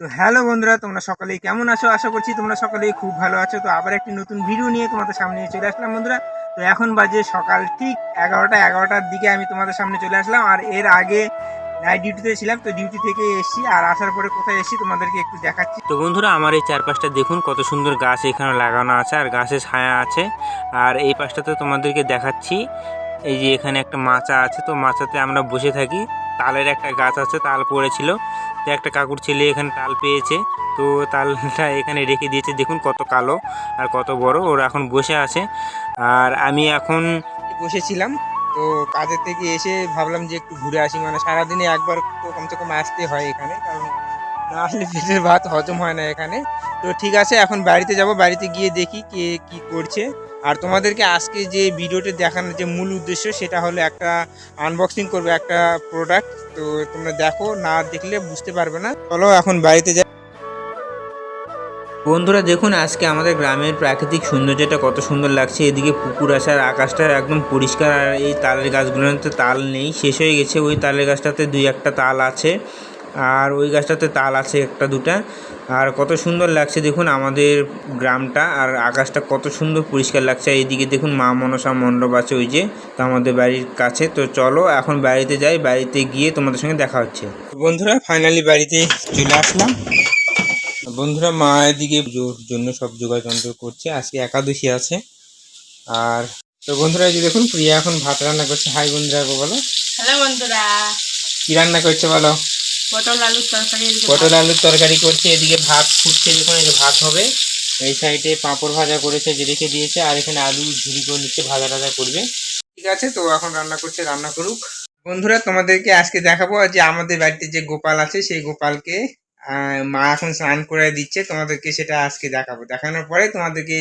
তো হ্যালো বন্ধুরা, তোমরা সকলেই কেমন আছো? আশা করছি তোমরা সকলেই খুব ভালো আছো। তো আবার একটি নতুন ভিডিও নিয়ে তোমাদের সামনে চলে আসলাম বন্ধুরা। তো এখন বাজে সকাল ঠিক এগারোটা, এগারোটার দিকে আমি তোমাদের সামনে চলে আসলাম। আর এর আগে নাইট ডিউটিতে ছিলাম, তো ডিউটি থেকে এসেছি। আর আসার পরে কোথায় এসেছি তোমাদেরকে একটু দেখাচ্ছি। তো বন্ধুরা, আমার এই চারপাশটা দেখুন, কত সুন্দর গাছ এখানে লাগানো আছে আর গাছের ছায়া আছে। আর এই পাশটাতে তোমাদেরকে দেখাচ্ছি, এই যে এখানে একটা মাচা আছে। তো মাচাতে আমরা বসে থাকি। তালের একটা গাছ আছে, তাল পড়েছিল। তো একটা কাকুর ছেলে এখানে তাল পেয়েছে। তো তালটা এখানে রেখে দিয়েছে। দেখুন কত কালো আর কত বড়, ওরা এখন বসে আছে। আর আমি এখন বসেছিলাম, তো কাজের থেকে এসে ভাবলাম যে একটু ঘুরে আসি। মানে সারাদিনে একবার তো কমসে কম আসতে হয় এখানে, কারণ না আসলে পেটের ভাত হজম হয় না এখানে। তো ঠিক আছে, এখন বাড়িতে যাব, বাড়িতে গিয়ে দেখি কে কি করছে। আর তোমাদেরকে আজকে যে ভিডিওটি দেখানোর যে মূল উদ্দেশ্য, সেটা হলো একটা আনবক্সিং করবে, একটা প্রোডাক্ট তো তোমরা দেখো, না দেখলে বুঝতে পারবে না। চলো এখন বাড়িতে যাই। বন্ধুরা, দেখুন আজকে আমাদের গ্রামের প্রাকৃতিক সৌন্দর্যটা কত সুন্দর লাগছে। এদিকে পুকুর আছে আর আকাশটা একদম পরিষ্কার। আর এই তালের গাছগুলোতে তাল নেই, শেষ হয়ে গেছে। ওই তালের গাছটাতে দুই একটা তাল আছে। আর ওই গাছটাতে তাল আছে একটা দুটা। আর কত সুন্দর লাগছে দেখুন আমাদের গ্রামটা আর আকাশটা কত সুন্দর পরিষ্কার লাগছে। এইদিকে দেখুন মা মনসা মণ্ডপ আছে ওই যে তো আমাদের বাড়ির কাছে। তো চলো এখন বাড়িতে যাই বাড়িতে গিয়ে তোমাদের সঙ্গে দেখা হচ্ছে। বন্ধুরা ফাইনালি বাড়িতে চলে আসলাম। বন্ধুরা মা এদিকে পুজোর জন্য সব যোগাযোগ যন্ত্র করছে। আজকে একাদশী আছে। আর তো বন্ধুরা এই যে দেখুন প্রিয়া এখন ভাত রান্না করছে। হাই বন্ধুরা বলো। হ্যালো বন্ধুরা। কি রান্না করছে বলো? পটল আলুর তরকারি পটল আলুর তরকারি করছে এদিকে ভাত ফুটছে দেখুন এই ভাত হবে। এই সাইডে পাঁপড় ভাজা করেছে যে রেখে দিয়েছে আর এখানে আলু ঝুড়ি করে নিচ্ছে ভাজা টাজা করবে। ঠিক আছে তো এখন রান্না করছে রান্না করুক। বন্ধুরা তোমাদেরকে আজকে দেখাবো যে আমাদের বাড়িতে যে গোপাল আছে সেই গোপালকে মা এখন স্নান করে দিচ্ছে। তোমাদেরকে সেটা আজকে দেখাবো। দেখানোর পরে তোমাদেরকে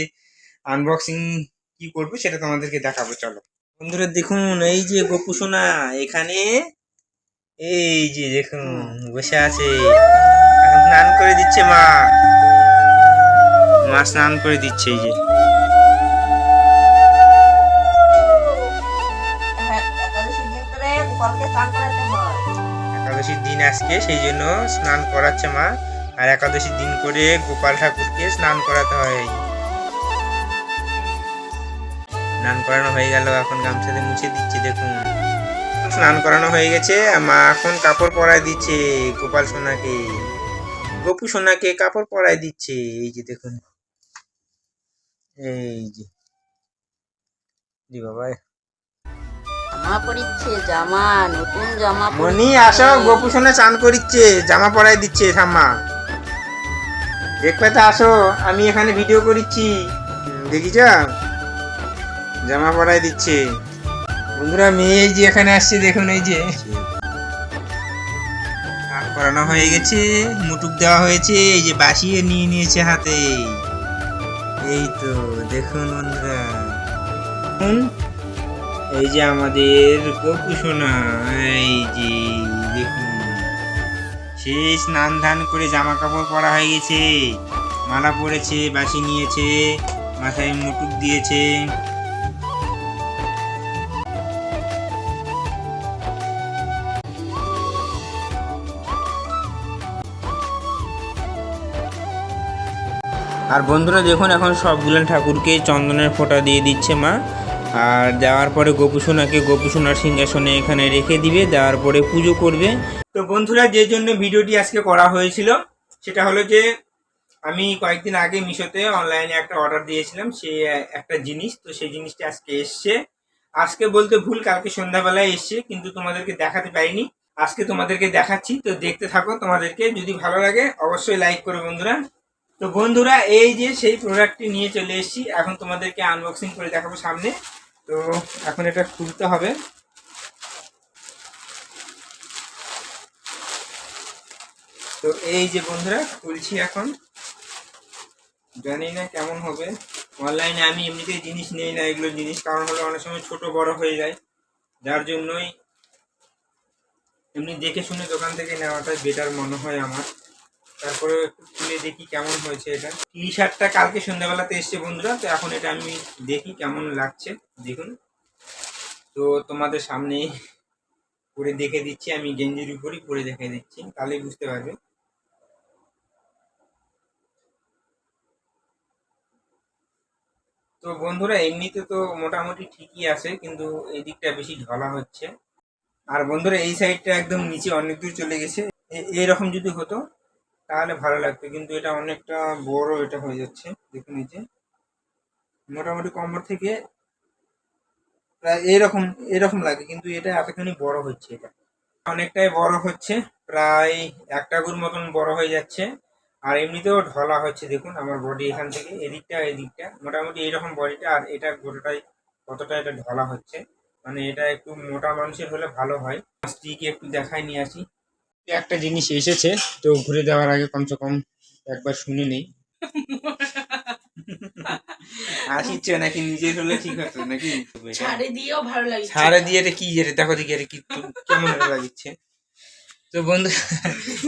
আনবক্সিং কি করব সেটা তোমাদেরকে দেখাবো চলো। বন্ধুরা দেখুন এই যে গোপু সোনা এখানে এই যে দেখুন বসে আছে। এখন স্নান করে দিচ্ছে মা। মা স্নান করে দিচ্ছে এই যে। হ্যাঁ, হয়। একাদশীর দিন আজকে সেই জন্য স্নান করাচ্ছে মা। আর একাদশীর দিন করে গোপাল ঠাকুরকে স্নান করাতে হয় স্নান করানো হয়ে গেল এখন গামছাতে মুছে দিচ্ছে দেখুন। স্নান করানো হয়ে গেছে। মা এখন কাপড় পরায় দিচ্ছে গোপাল সোনাকে। গপু সোনাকে কাপড় পরায় দিচ্ছে। এই যে দেখুন। এই যে। জি বাবা। জামা পরিচ্ছে জামা নতুন জামা মনি আসো গপু সোনা চান করিচ্ছে জামা পরাই দিচ্ছে ঠাম্মা দেখবে তো আসো আমি এখানে ভিডিও করিচ্ছি। দেখি যা জামা পরাই দিচ্ছে। বন্ধুরা মেয়ে এই যে এখানে আসছে, দেখুন এই যে। করানো হয়ে গেছে, মুটুক দেওয়া হয়েছে, এই যে বাসিয়ে নিয়ে নিয়েছে হাতে। এই তো, দেখুন বন্ধুরা। এই যে আমাদের গপু এই যে, দেখুন। সে স্নান ধান করে জামা কাপড় পরা হয়ে গেছে, মালা পরেছে বাসি নিয়েছে, মাথায় মুটুক দিয়েছে। আর বন্ধুরা দেখুন, এখন সবগুলো ঠাকুরকে চন্দনের ফোঁটা দিয়ে দিচ্ছে মা। আর দেওয়ার পরে গোপুসোনাকে গোপুসোনার সিংহাসনে এখানে রেখে দিবে, দেওয়ার পরে পুজো করবে। তো বন্ধুরা, যে জন্য ভিডিওটি আজকে করা হয়েছিল, সেটা হলো যে আমি কয়েকদিন আগে মিশোতে অনলাইনে একটা অর্ডার দিয়েছিলাম, সে একটা জিনিস, তো সেই জিনিসটা আজকে এসছে। আজকে বলতে ভুল, কালকে সন্ধ্যাবেলায় এসছে, কিন্তু তোমাদেরকে দেখাতে পারিনি। আজকে তোমাদেরকে দেখাচ্ছি, তো দেখতে থাকো তোমাদেরকে। যদি ভালো লাগে, অবশ্যই লাইক করো বন্ধুরা। তো বন্ধুরা, এই যে সেই প্রোডাক্টটি নিয়ে চলে এসেছি। এখন তোমাদেরকে আনবক্সিং করে দেখাবো সামনে। তো এখন এটা খুলতে হবে। তো এই যে বন্ধুরা, খুলছি এখন। জানি না কেমন হবে। অনলাইনে আমি এমনিতেই জিনিস নেই না, এগুলো জিনিস। কারণ হলো অনেক সময় ছোট বড় হয়ে যায়। যার জন্যই এমনি দেখে শুনে দোকান থেকে নেওয়াটাই বেটার মনে হয় আমার। তারপরে খুলে দেখি কেমন হয়েছে এটা। টি শার্টটা কালকে সন্ধ্যাবেলাতে এসছে বন্ধুরা, তো এখন এটা আমি দেখি কেমন লাগছে, দেখুন। তো তোমাদের সামনে পরে দেখে দিচ্ছি, আমি গেঞ্জির উপরই পরে দেখে দিচ্ছি, তাহলেই বুঝতে পারবে। তো বন্ধুরা, এমনিতে তো মোটামুটি ঠিকই আছে, কিন্তু এই দিকটা বেশি ঢলা হচ্ছে। আর বন্ধুরা, এই সাইডটা একদম নিচে অনেক দূর চলে গেছে। এরকম যদি হতো তাহলে ভালো লাগতো কিন্তু এটা অনেকটা বড় এটা হয়ে যাচ্ছে, দেখুন এই যে। মোটামুটি কমর থেকে প্রায় এরকম এরকম লাগে, কিন্তু এটা এতখানি বড় হচ্ছে এটা। অনেকটাই বড় হচ্ছে, প্রায় একটা গুর মতন বড় হয়ে যাচ্ছে। আর এমনিতেও ঢলা হচ্ছে, দেখুন আমার বডি এখান থেকে, এদিকটা এদিকটা। মোটামুটি এইরকম বডিটা আর এটা গোটাটাই, কতটা এটা ঢলা হচ্ছে। মানে এটা একটু মোটা মানুষের হলে ভালো হয়। স্ত্রীকে একটু দেখায় নিয়ে আসি। একটা জিনিস এসেছে তো ঘুরে দেওয়ার আগে কমসে কম একবার শুনে নেই। আসিচ্ছে নাকি নিজের হলে ঠিক হতো নাকি? ছাড়ে দিয়েও ভালো লাগে সারা দিয়ে এটা কি এটা? দেখো দেখি এটা কি কেমন লাগিচ্ছে তো বন্ধু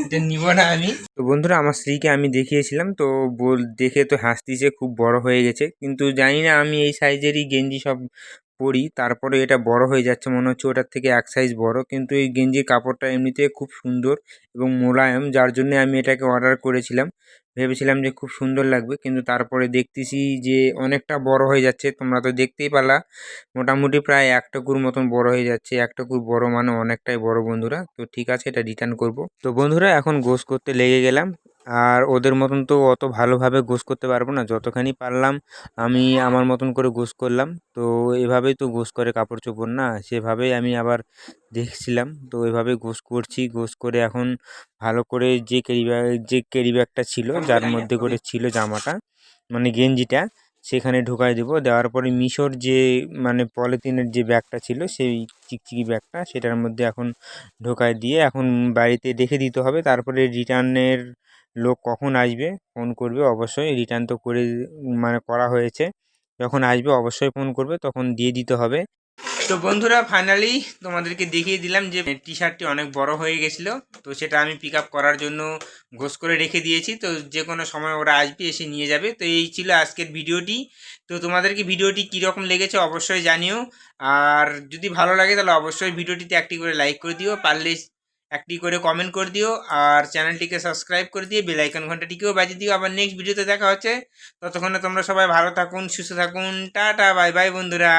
এটা নিব না আমি। তো বন্ধুরা আমার স্ত্রীকে আমি দেখিয়েছিলাম তো বল দেখে তো হাসতিছে খুব বড় হয়ে গেছে। কিন্তু জানি না আমি এই সাইজেরই গেঞ্জি সব পরি, তারপরে এটা বড় হয়ে যাচ্ছে, মনে হচ্ছে ওটার থেকে এক সাইজ বড়। কিন্তু এই গেঞ্জির কাপড়টা এমনিতে খুব সুন্দর এবং মোলায়েম, যার জন্য আমি এটাকে অর্ডার করেছিলাম। ভেবেছিলাম যে খুব সুন্দর লাগবে, কিন্তু তারপরে দেখতেছি যে অনেকটা বড় হয়ে যাচ্ছে। তোমরা তো দেখতেই পারলা, মোটামুটি প্রায় এক টুকুর মতন বড় হয়ে যাচ্ছে, এক টুকুর বড় মানে অনেকটাই বড় বন্ধুরা। তো ঠিক আছে, এটা রিটার্ন করব। তো বন্ধুরা, এখন গোস করতে লেগে গেলাম। আর ওদের মতন তো অত ভালোভাবে গোস করতে পারব না। যতখানি পারলাম আমি আমার মতন করে গোস করলাম। তো এভাবেই তো গোস করে কাপড় চোপড় না সেভাবেই আমি আবার দেখছিলাম। তো এভাবে গোস করছি গোস করে এখন ভালো করে যে ক্যারি ব্যাগ যে ক্যারি ব্যাগটা ছিল যার মধ্যে করে ছিল জামাটা মানে গেঞ্জিটা সেখানে ঢোকাই দেবো। দেওয়ার পরে মিশোর যে মানে পলিথিনের যে ব্যাগটা ছিল সেই চিকচিকি ব্যাগটা সেটার মধ্যে এখন ঢোকায় দিয়ে এখন বাড়িতে রেখে দিতে হবে। তারপরে রিটার্নের লোক কখন আসবে, ফোন করবে, অবশ্যই রিটার্ন তো করে মানে করা হয়েছে। যখন আসবে অবশ্যই ফোন করবে, তখন দিয়ে দিতে হবে। তো বন্ধুরা ফাইনালি তোমাদেরকে দেখিয়ে দিলাম যে টি শার্টটি অনেক বড় হয়ে গেছিল। তো সেটা আমি পিক করার জন্য ঘোষ করে রেখে দিয়েছি। তো যে কোনো সময় ওরা আসবে, এসে নিয়ে যাবে। তো এই ছিল আজকের ভিডিওটি। তো তোমাদেরকে ভিডিওটি কীরকম লেগেছে অবশ্যই জানিও। আর যদি ভালো লাগে, তাহলে অবশ্যই ভিডিওটিতে একটি করে লাইক করে দিও। পারলে একটি করে কমেন্ট করে দিও আর চ্যানেলটিকে সাবস্ক্রাইব করে দিয়ে বেলাইকন ঘন্টাটিকেও বাজিয়ে দিও। আবার নেক্সট ভিডিওতে দেখা হচ্ছে। ততক্ষণে তোমরা সবাই ভালো থাকুন, সুস্থ থাকুন। টাটা বাই বাই বন্ধুরা।